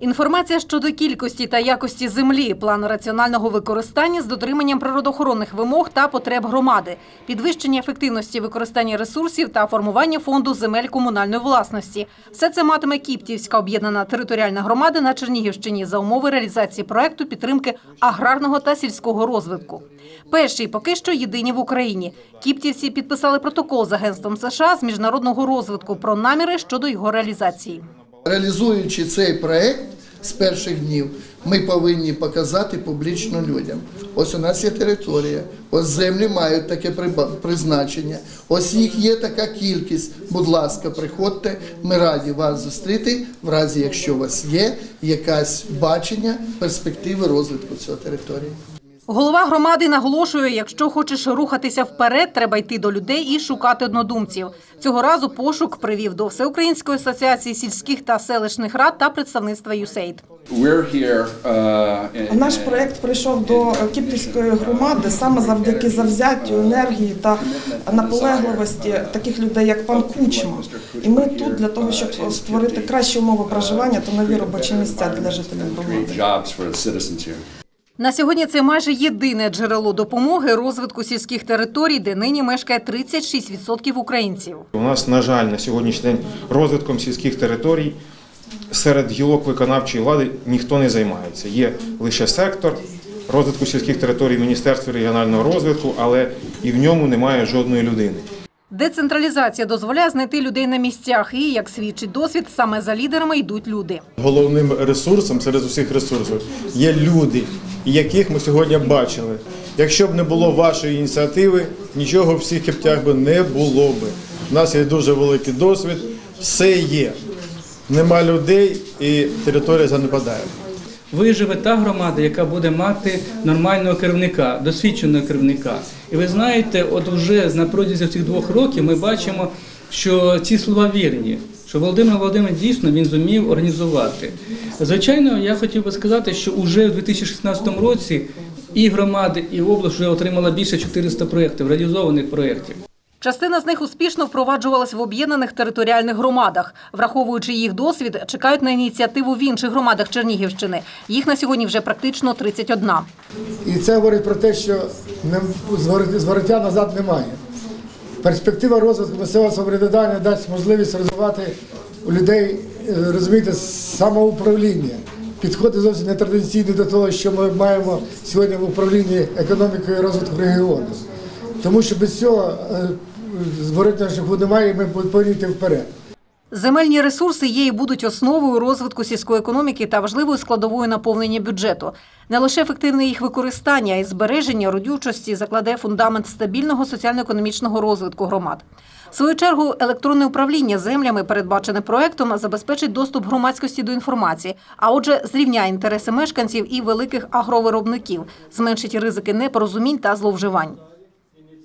Інформація щодо кількості та якості землі, план раціонального використання з дотриманням природоохоронних вимог та потреб громади, підвищення ефективності використання ресурсів та формування фонду земель комунальної власності. Все це матиме Кіптівська об'єднана територіальна громада на Чернігівщині за умови реалізації проекту підтримки аграрного та сільського розвитку. Перші поки що єдині в Україні. Кіптівці підписали протокол з агентством США з міжнародного розвитку про наміри щодо його реалізації. Реалізуючи цей проект з перших днів, ми повинні показати публічно людям. Ось у нас є територія, ось землі мають таке призначення, ось їх є така кількість. Будь ласка, приходьте, ми раді вас зустріти, в разі якщо у вас є якась бачення перспективи розвитку цієї території. Голова громади наголошує, якщо хочеш рухатися вперед, треба йти до людей і шукати однодумців. Цього разу пошук привів до Всеукраїнської асоціації сільських та селищних рад та представництва here, uh, Наш проект прийшов до Кіпрівської громади саме завдяки завзяттю, енергії та наполегливості таких людей, як пан Кучма. І ми тут для того, щоб створити кращі умови проживання та нові робочі місця для жителів громади. На сьогодні це майже єдине джерело допомоги розвитку сільських територій, де нині мешкає 36% українців. У нас, на жаль, на сьогоднішній день розвитком сільських територій серед гілок виконавчої влади ніхто не займається. Є лише сектор розвитку сільських територій Міністерства регіонального розвитку, але і в ньому немає жодної людини. Децентралізація дозволяє знайти людей на місцях, і як свідчить досвід, саме за лідерами йдуть люди. Головним ресурсом серед усіх ресурсів є люди, яких ми сьогодні бачили. Якщо б не було вашої ініціативи, нічого в всіх кептях би не було би. У нас є дуже великий досвід, все є. Нема людей і територія занепадає. Виживе та громада, яка буде мати нормального керівника, досвідченого керівника. І ви знаєте, от вже на протязі цих двох років ми бачимо, що ці слова вірні. Що Володимир Володимир дійсно він зумів організувати. Звичайно, я хотів би сказати, що уже в 2016 році і громади, і область вже отримала більше 400 проєктів, реалізованих проєктів. Частина з них успішно впроваджувалась в об'єднаних територіальних громадах. Враховуючи їх досвід, чекають на ініціативу в інших громадах Чернігівщини. Їх на сьогодні вже практично 31. І це говорить про те, що не- звороття назад немає. Перспектива розвитку місцевого самоврядування дасть можливість розвивати у людей, е, розумієте, самоуправління. Підходи зовсім не традиційні до того, що ми маємо сьогодні в управлінні економікою і розвитку регіону. Тому що без цього е, зворотнього шляху немає, і ми повинні йти вперед. Земельні ресурси є і будуть основою розвитку сільської економіки та важливою складовою наповнення бюджету. Не лише ефективне їх використання, а й збереження родючості закладе фундамент стабільного соціально-економічного розвитку громад. В свою чергу, електронне управління землями, передбачене проектом, забезпечить доступ громадськості до інформації, а отже, зрівняє інтереси мешканців і великих агровиробників, зменшить ризики непорозумінь та зловживань.